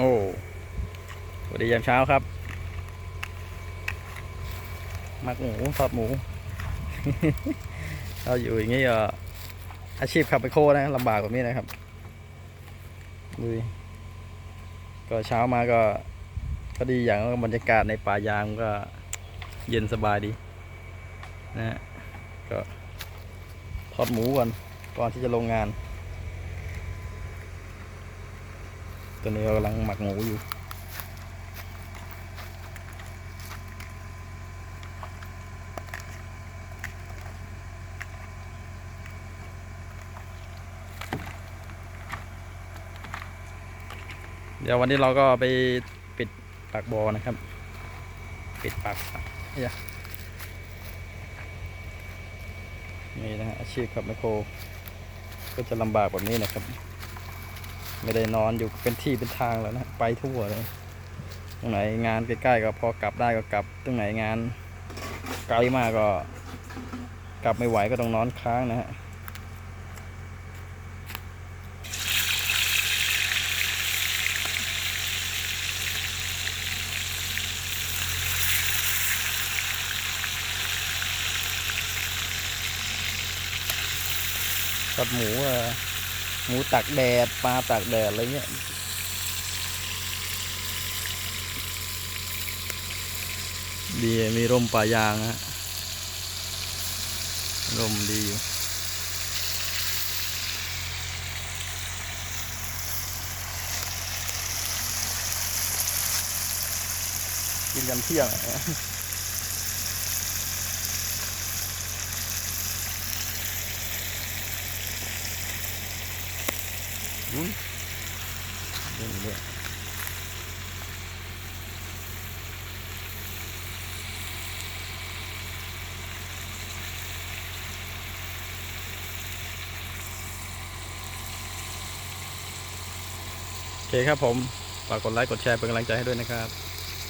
โอ้สวัสดียามเช้าครับมักหมูทอดหมู เราอยู่อย่างนี้ก็อาชีพขับไปโคนะลำบากแบบนี้นะครับดูก็เช้ามาก็ ก็ดีอย่างบรรยากาศในป่ายางก็เย็นสบายดีนะฮะก็ทอดหมูก่อนก่อนที่จะลงงาน ตอนนี้เรากำลังหมักหมูอยู่เดี๋ยววันนี้เราก็ไปปิดปากบอนะครับ ปิดปากนี่ยนี่นะฮะอาชีพขับไมโคร ก็จะลำบากแบบนี้นะครับ ไม่ได้นอนอยู่เป็นที่เป็นทางแล้วนะ ไปทั่วเลย ตรงไหนงานใกล้ๆก็พอกลับได้ก็กลับ ตรงไหนงานไกลมากก็ กลับไม่ไหวก็ต้องนอนค้างนะฮะทอดหมูอ่อ หมูตากแดดปลาตากแดดอะไรเงี้ยดีมีร่มป่ายางฮะร่มดีอยู่กินกันเที่ยงุ้นเรื่องนี้โอเคครับผม ฝากกดไลค์ กดแชร์เป็นกำลังใจให้ด้วยนะครับ